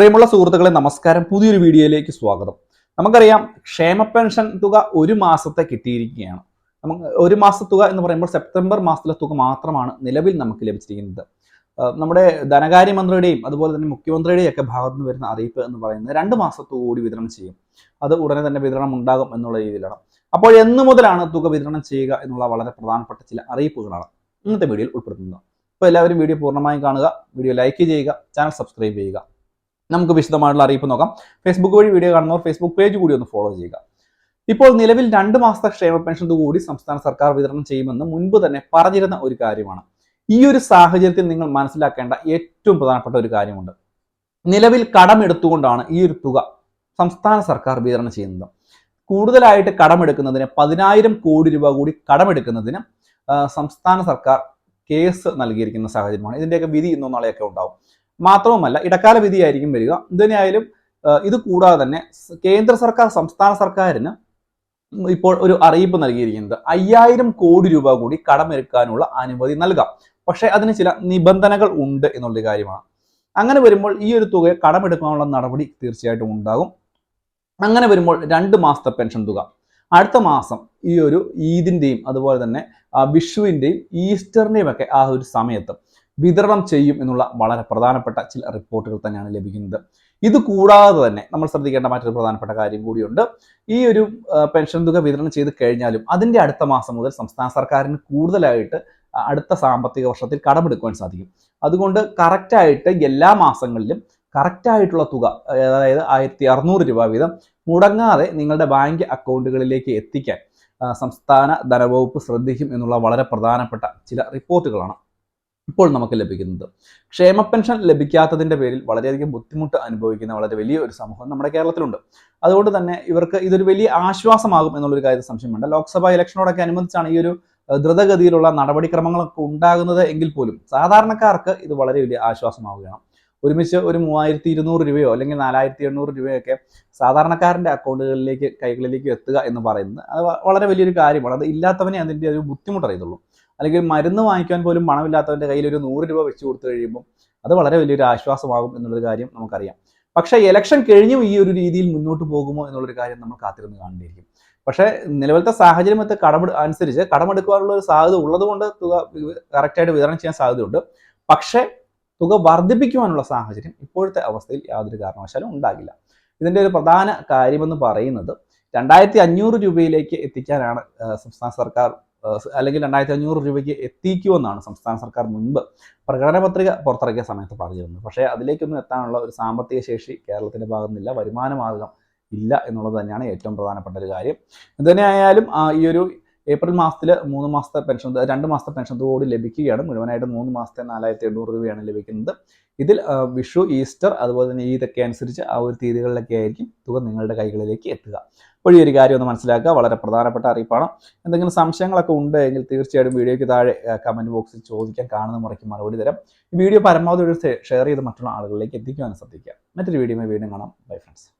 പ്രിയമുള്ള സുഹൃത്തുക്കളെ നമസ്കാരം. പുതിയൊരു വീഡിയോയിലേക്ക് സ്വാഗതം. നമുക്കറിയാം ക്ഷേമ പെൻഷൻ തുക ഒരു മാസത്തെ കിട്ടിയിരിക്കുകയാണ്. നമുക്ക് ഒരു മാസ തുക എന്ന് പറയുമ്പോൾ സെപ്റ്റംബർ മാസത്തിലെ തുക മാത്രമാണ് നിലവിൽ നമുക്ക് ലഭിച്ചിരിക്കുന്നത്. നമ്മുടെ ധനകാര്യമന്ത്രിയുടെയും അതുപോലെ തന്നെ മുഖ്യമന്ത്രിയുടെയും ഒക്കെ ഭാഗത്തു നിന്ന് വരുന്ന അറിയിപ്പ് എന്ന് പറയുന്നത് രണ്ട് മാസത്തു കൂടി വിതരണം ചെയ്യും. അത് ഉടനെ തന്നെ വിതരണം ഉണ്ടാകും എന്നുള്ള രീതിയിലാണ്. അപ്പോൾ എന്ന് മുതലാണ് തുക വിതരണം ചെയ്യുക എന്നുള്ള വളരെ പ്രധാനപ്പെട്ട ചില അറിയിപ്പുകളാണ് ഇന്നത്തെ വീഡിയോയിൽ ഉൾപ്പെടുത്തുന്നത്. അപ്പോൾ എല്ലാവരും വീഡിയോ പൂർണമായും കാണുക വീഡിയോ ലൈക്ക് ചെയ്യുക ചാനൽ സബ്സ്ക്രൈബ് ചെയ്യുക. നമുക്ക് വിശദമായിട്ടുള്ള അറിയിപ്പ് നോക്കാം. ഫേസ്ബുക്ക് വഴി വീഡിയോ കാണുന്നവർ ഫേസ്ബുക്ക് പേജ് കൂടി ഒന്ന് ഫോളോ ചെയ്യുക. ഇപ്പോൾ നിലവിൽ രണ്ട് മാസത്തെ ക്ഷേമ പെൻഷൻ കൂടി സംസ്ഥാന സർക്കാർ വിതരണം ചെയ്യുമെന്ന് മുൻപ് തന്നെ പറഞ്ഞിരുന്ന ഒരു കാര്യമാണ്. ഈ ഒരു സാഹചര്യത്തിൽ നിങ്ങൾ മനസ്സിലാക്കേണ്ട ഏറ്റവും പ്രധാനപ്പെട്ട ഒരു കാര്യമുണ്ട്. നിലവിൽ കടമെടുത്തുകൊണ്ടാണ് ഈ ഒരു തുക സംസ്ഥാന സർക്കാർ വിതരണം ചെയ്യുന്നത്. കൂടുതലായിട്ട് കടമെടുക്കുന്നതിന് പതിനായിരം കോടി രൂപ കൂടി കടമെടുക്കുന്നതിന് സംസ്ഥാന സർക്കാർ കേസ് നൽകിയിരിക്കുന്ന സാഹചര്യമാണ്. ഇതിന്റെയൊക്കെ വിധി ഇന്നോ നാളെയൊക്കെ ഉണ്ടാവും. മാത്രവുമല്ല ഇടക്കാല വിധിയായിരിക്കും വരിക. എന്തിനായാലും ഇത് കൂടാതെ തന്നെ കേന്ദ്ര സർക്കാർ സംസ്ഥാന സർക്കാരിന് ഇപ്പോൾ ഒരു അറിയിപ്പ് നൽകിയിരിക്കുന്നത്. അയ്യായിരം കോടി രൂപ കൂടി കടമെടുക്കാനുള്ള അനുമതി നൽകാം. പക്ഷെ അതിന് ചില നിബന്ധനകൾ ഉണ്ട് എന്നുള്ള കാര്യമാണ്. അങ്ങനെ വരുമ്പോൾ ഈ ഒരു തുക കടമെടുക്കാനുള്ള നടപടി തീർച്ചയായിട്ടും ഉണ്ടാകും. അങ്ങനെ വരുമ്പോൾ രണ്ട് മാസത്തെ പെൻഷൻ തുക. അടുത്ത മാസം ഈ ഒരു ഈദിന്റെയും അതുപോലെ തന്നെ വിഷുവിന്റെയും ഈസ്റ്ററിന്റെയും ഒക്കെ ആ ഒരു സമയത്ത് വിതരണം ചെയ്യും എന്നുള്ള വളരെ പ്രധാനപ്പെട്ട ചില റിപ്പോർട്ടുകൾ തന്നെയാണ് ലഭിക്കുന്നത്. ഇത് കൂടാതെ തന്നെ നമ്മൾ ശ്രദ്ധിക്കേണ്ട മറ്റൊരു പ്രധാനപ്പെട്ട കാര്യം കൂടിയുണ്ട്. ഈ ഒരു പെൻഷൻ തുക വിതരണം ചെയ്ത് കഴിഞ്ഞാലും അതിന്റെ അടുത്ത മാസം മുതൽ സംസ്ഥാന സർക്കാരിന് കൂടുതലായിട്ട് അടുത്ത സാമ്പത്തിക വർഷത്തിൽ കടമെടുക്കുവാൻ സാധിക്കും. അതുകൊണ്ട് കറക്റ്റായിട്ട് എല്ലാ മാസങ്ങളിലും കറക്റ്റായിട്ടുള്ള തുക അതായത് ആയിരത്തി അറുന്നൂറ് രൂപ വീതം മുടങ്ങാതെ നിങ്ങളുടെ ബാങ്ക് അക്കൗണ്ടുകളിലേക്ക് എത്തിക്കാൻ സംസ്ഥാന ധനവകുപ്പ് ശ്രദ്ധിക്കും എന്നുള്ള വളരെ പ്രധാനപ്പെട്ട ചില റിപ്പോർട്ടുകളാണ് ഇപ്പോൾ നമുക്ക് ലഭിക്കുന്നത്. ക്ഷേമ പെൻഷൻ ലഭിക്കാത്തതിന്റെ പേരിൽ വളരെയധികം ബുദ്ധിമുട്ട് അനുഭവിക്കുന്ന വളരെ വലിയ ഒരു സമൂഹം നമ്മുടെ കേരളത്തിലുണ്ട്. അതുകൊണ്ട് തന്നെ ഇവർക്ക് ഇതൊരു വലിയ ആശ്വാസമാകും എന്നുള്ളൊരു സംശയം സംശയമുണ്ട് ലോക്സഭാ ഇലക്ഷനോടൊക്കെ അനുബന്ധിച്ചാണ് ഈ ഒരു ദ്രുതഗതിയിലുള്ള നടപടിക്രമങ്ങളൊക്കെ ഉണ്ടാകുന്നത് എങ്കിൽ പോലും സാധാരണക്കാർക്ക് ഇത് വളരെ വലിയ ആശ്വാസമാവുകയാണ്. ഒരുമിച്ച് ഒരു മൂവായിരത്തി ഇരുന്നൂറ് രൂപയോ അല്ലെങ്കിൽ നാലായിരത്തി എണ്ണൂറ് രൂപയൊക്കെ സാധാരണക്കാരന്റെ അക്കൗണ്ടുകളിലേക്ക് കൈകളിലേക്ക് എത്തുക എന്ന് പറയുന്നത് അത് വളരെ വലിയൊരു കാര്യമാണ്. അത് ഇല്ലാത്തവനെ അതിന്റെ ഒരു ബുദ്ധിമുട്ട് അറിയത്തുള്ളൂ അല്ലെങ്കിൽ മരുന്ന് വാങ്ങിക്കാൻ പോലും പണമില്ലാത്തവന്റെ കയ്യിൽ ഒരു നൂറ് രൂപ വെച്ച് കൊടുത്തു കഴിയുമ്പോൾ അത് വളരെ വലിയൊരു ആശ്വാസമാകും എന്നുള്ളൊരു കാര്യം നമുക്കറിയാം. പക്ഷേ ഇലക്ഷൻ കഴിഞ്ഞും ഈ ഒരു രീതിയിൽ മുന്നോട്ട് പോകുമോ എന്നുള്ളൊരു കാര്യം നമ്മൾ കാത്തിരുന്ന് കാണേണ്ടിയിരിക്കും. പക്ഷേ നിലവിലത്തെ സാഹചര്യമത്തെ കടമെടു അനുസരിച്ച് കടമെടുക്കാനുള്ള ഒരു സാധ്യത ഉള്ളതുകൊണ്ട് തുക കറക്റ്റായിട്ട് വിതരണം ചെയ്യാൻ സാധ്യതയുണ്ട്. പക്ഷേ തുക വർദ്ധിപ്പിക്കുവാനുള്ള സാഹചര്യം ഇപ്പോഴത്തെ അവസ്ഥയിൽ യാതൊരു കാരണവശാലും ഉണ്ടാകില്ല. ഇതിന്റെ ഒരു പ്രധാന കാര്യമെന്ന് പറയുന്നത് രണ്ടായിരത്തി അഞ്ഞൂറ് രൂപയിലേക്ക് എത്തിക്കാനാണ് സംസ്ഥാന സർക്കാർ അല്ലെങ്കിൽ രണ്ടായിരത്തി അഞ്ഞൂറ് രൂപയ്ക്ക് എത്തിക്കുമെന്നാണ് സംസ്ഥാന സർക്കാർ മുൻപ് പ്രകടന പത്രിക പുറത്തിറക്കിയ സമയത്ത് പറഞ്ഞിരുന്നത്. പക്ഷേ അതിലേക്കൊന്നും എത്താനുള്ള ഒരു സാമ്പത്തിക ശേഷി കേരളത്തിന്റെ ഭാഗത്തു നിന്നില്ല വരുമാന മാർഗം ഇല്ല എന്നുള്ളത് തന്നെയാണ് ഏറ്റവും പ്രധാനപ്പെട്ട ഒരു കാര്യം. എന്തുതന്നെയായാലും ഈ ഒരു ഏപ്രിൽ മാസത്തിൽ മൂന്ന് മാസത്തെ പെൻഷൻ രണ്ട് മാസത്തെ പെൻഷൻ കൂടി ലഭിക്കുകയാണ്. മുഴുവനായിട്ട് മൂന്ന് മാസത്തെ നാലായിരത്തി എണ്ണൂറ് രൂപയാണ് ലഭിക്കുന്നത്. ഇതിൽ വിഷു ഈസ്റ്റർ അതുപോലെ തന്നെ ഈദൊക്കെ അനുസരിച്ച് ആ ഒരു തീയതികളിലൊക്കെ ആയിരിക്കും തുക നിങ്ങളുടെ കൈകളിലേക്ക് എത്തുക. അപ്പോൾ ഈ ഒരു കാര്യം ഒന്ന് മനസ്സിലാക്കുക. വളരെ പ്രധാനപ്പെട്ട അറിയിപ്പാണ്. എന്തെങ്കിലും സംശയങ്ങളൊക്കെ ഉണ്ട് എങ്കിൽ തീർച്ചയായിട്ടും വീഡിയോയ്ക്ക് താഴെ കമന്റ് ബോക്സിൽ ചോദിക്കാൻ കാണുന്ന മുറയ്ക്ക് മറുപടി തരാം. ഈ വീഡിയോ പരമാവധി ഷെയർ ചെയ്ത് മറ്റുള്ള ആളുകളിലേക്ക് എത്തിക്കുവാനും ശ്രദ്ധിക്കുക. മറ്റൊരു വീഡിയോ വീണ്ടും കാണാം. Bye friends